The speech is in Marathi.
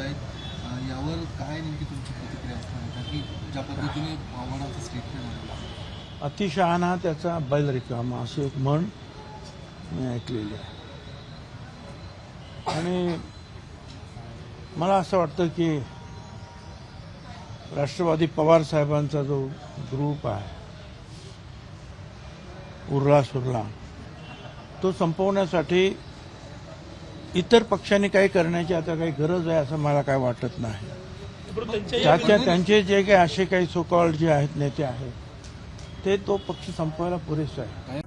आहेत. यावर काय नेमकी तुमची प्रतिक्रिया असणार आहे? कारण की ज्या पद्धतीने पवारांचं स्टेटमेंट आलं. अतिशहाणा त्याचा बैल रिकामा असं एक म्हण मी ऐकलेली आहे. आणि मला असं वाटतं की राष्ट्रवादी पवार साहेबांचा जो ग्रुप आहे उरला सुरला तो संपवण्यासाठी इतर पक्षांनी काही करण्याची आता काही गरज आहे असं मला काय वाटत नाही. त्याच्या त्यांचे जे काही असे काही सोकॉल्ड जे आहेत नेते आहेत ते तो पक्ष संपवायला पुरेसे आहे.